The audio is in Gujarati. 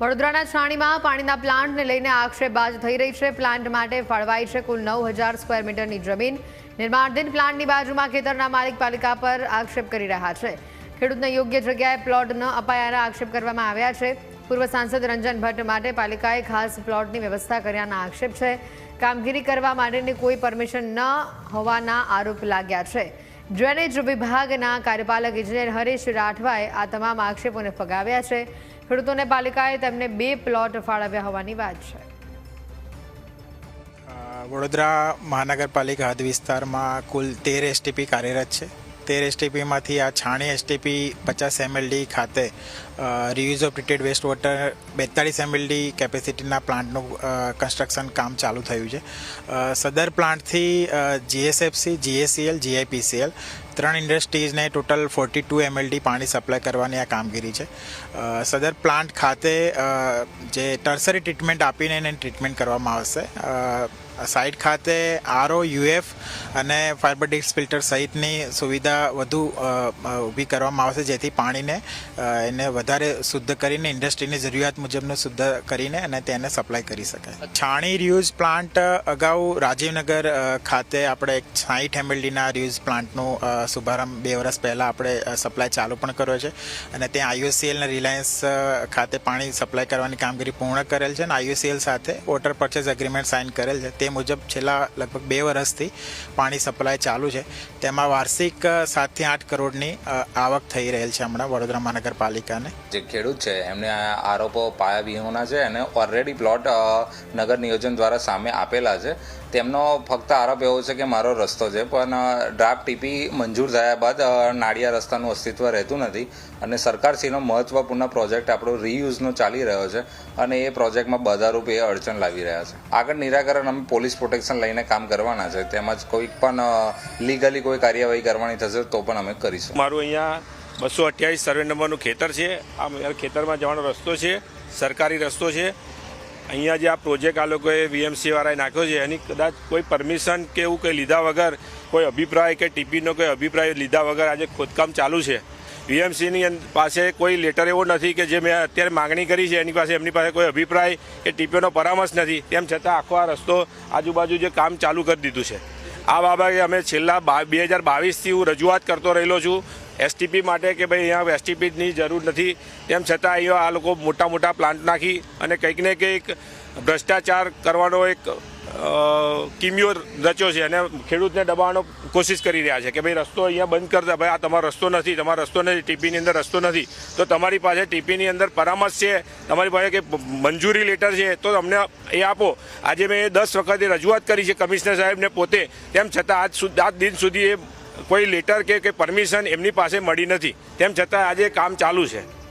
વડોદરાના છાણીમાં પાણીના પ્લાન્ટને લઈને આક્ષેપબાજ થઈ રહી છે. પ્લાન્ટ માટે ફાળવાઈ છે કુલ નવ હજાર સ્ક્વેર મીટરની જમીન. નિર્માણધીન પ્લાન્ટની બાજુમાં ખેતરના માલિક પાલિકા પર આક્ષેપ કરી રહ્યા છે. ખેડૂતને યોગ્ય જગ્યાએ પ્લોટ ન અપાયાના આક્ષેપ કરવામાં આવ્યા છે. પૂર્વ સાંસદ રંજન ભટ્ટ માટે પાલિકાએ ખાસ પ્લોટની વ્યવસ્થા કર્યાના આક્ષેપ છે. કામગીરી કરવા માટેની કોઈ પરમિશન ન હોવાના આરોપ લાગ્યા છે. ડ્રેનેજ વિભાગના કાર્યપાલક ઇજનેર હરીશ રાઠવાએ આ તમામ આક્ષેપોને ફગાવ્યા છે. ખેડૂતોને પાલિકાએ તેમને બે પ્લોટ ફાળવ્યા હોવાની વાત છે. વડોદરા મહાનગરપાલિકા હદ વિસ્તારમાં કુલ તેર એસટીપી કાર્યરત છે. તેર એસટીપીમાંથી આ છાણી એસટીપી પચાસ એમએલડી ખાતે reuse of treated waste water બેતાળીસ MLD કેપેસિટીના પ્લાન્ટનું કન્સ્ટ્રક્શન કામ ચાલુ થયું છે. સદર પ્લાન્ટથી જીએસએફસી જીએસીએલ જીઆઈપીસીએલ ત્રણ ઇન્ડસ્ટ્રીઝને ટોટલ ફોર્ટી ટુ એમએલડી પાણી સપ્લાય કરવાની આ કામગીરી છે. સદર પ્લાન્ટ ખાતે જે ટર્સરી ટ્રીટમેન્ટ આપીને એને ટ્રીટમેન્ટ કરવામાં આવશે. સાઇટ ખાતે આરઓ યુએફ અને ફાઇબરડિક્સ ફિલ્ટર સહિતની સુવિધા વધુ ઊભી કરવામાં આવશે જેથી પાણીને એને વધારે શુદ્ધ કરીને ઇન્ડસ્ટ્રીની જરૂરિયાત મુજબનું શુદ્ધ કરીને અને તેને સપ્લાય કરી શકાય. છાણી રિયુઝ પ્લાન્ટ અગાઉ રાજીવનગર ખાતે આપણે એક સાઠ એમએલડીના રિયુઝ પ્લાન્ટનું શુભારંભ બે વર્ષ પહેલાં આપણે સપ્લાય ચાલુ પણ કર્યો છે. અને ત્યાં આઈઓસીએલ અને રિલાયન્સ ખાતે પાણી સપ્લાય કરવાની કામગીરી પૂર્ણ કરેલ છે અને આઈયુસીએલ સાથે વોટર પરચેસ એગ્રીમેન્ટ સાઇન કરેલ છે. તે મુજબ છેલ્લા લગભગ બે વર્ષથી પાણી સપ્લાય ચાલુ છે. તેમાં વાર્ષિક સાતથી આઠ કરોડની આવક થઈ રહેલ છે હમણાં વડોદરા મહાનગરપાલિકાને. જે ખેડૂત છે, એમને આરોપો પાયા વિહોણા છે અને ઓલરેડી પ્લોટ નગર નિયોજન દ્વારા સામે આપેલા છે. તેમનો ફક્ત આરોપ એવો છે કે મારો રસ્તો છે, પણ ડ્રાફ્ટ ટીપી મંજૂર થયા બાદ નાળિયા રસ્તાનું અસ્તિત્વ રહેતું નથી અને સરકારશ્રીનો મહત્વપૂર્ણ પ્રોજેક્ટ આપણો રીયુઝનો ચાલી રહ્યો છે અને એ પ્રોજેક્ટમાં બધારૂપ એ અડચણ લાવી રહ્યા છે. આગળ નિરાકરણ અમે પોલીસ પ્રોટેક્શન લઈને કામ કરવાના છે. તેમજ કોઈક પણ લીગલી કોઈ કાર્યવાહી કરવાની થશે તો પણ અમે કરીશું. મારું અહીંયા બસો અઠ્યાવીસ સર્વે નંબરનું ખેતર છે. આ ખેતરમાં જવાનો રસ્તો છે, સરકારી રસ્તો છે. અહીંયા જે આ પ્રોજેક્ટ આ લોકોએ વીએમસીવાળાએ નાખ્યો છે, એની કદાચ કોઈ પરમિશન કે એવું કંઈ લીધા વગર, કોઈ અભિપ્રાય કે ટીપીનો કોઈ અભિપ્રાય લીધા વગર આજે ખોદકામ ચાલુ છે. વીએમસીની પાસે કોઈ લેટર એવો નથી કે જે મેં અત્યારે માગણી કરી છે, એની પાસે, એમની પાસે કોઈ અભિપ્રાય કે ટીપીઓનો પરામર્શ નથી. તેમ છતાં આખો આ રસ્તો આજુબાજુ જે કામ ચાલુ કરી દીધું છે. આ બાબતે અમે છેલ્લા બા હજાર બાવીસથી હું રજૂઆત કરતો રહેલો છું એસટીપી માટે કે ભાઈ અહીંયા એસટીપીની જરૂર નથી. તેમ છતાં અહીંયા આ લોકો મોટા મોટા પ્લાન્ટ નાખી અને કંઈક ને કંઈક ભ્રષ્ટાચાર કરવાનો એક કિમિયો રચ્યો છે અને ખેડૂતને દબાવવાનો કોશિશ કરી રહ્યા છે કે ભાઈ રસ્તો અહીંયા બંધ કરતા ભાઈ, આ તમારો રસ્તો નથી, તમારો રસ્તો નથી, ટીપીની અંદર રસ્તો નથી. તો તમારી પાસે ટીપીની અંદર પરામર્શ છે, તમારી પાસે કે મંજૂરી લેટર છે, તો અમને એ આપો. આજે મેં દસ વખતે રજૂઆત કરી છે કમિશનર સાહેબને પોતે. તેમ છતાં આજ સુધી આજ દિન સુધી એ કોઈ લેટર કે પરમિશન એમની પાસે મળી નથી. તેમ છતાં આજે કામ ચાલુ છે.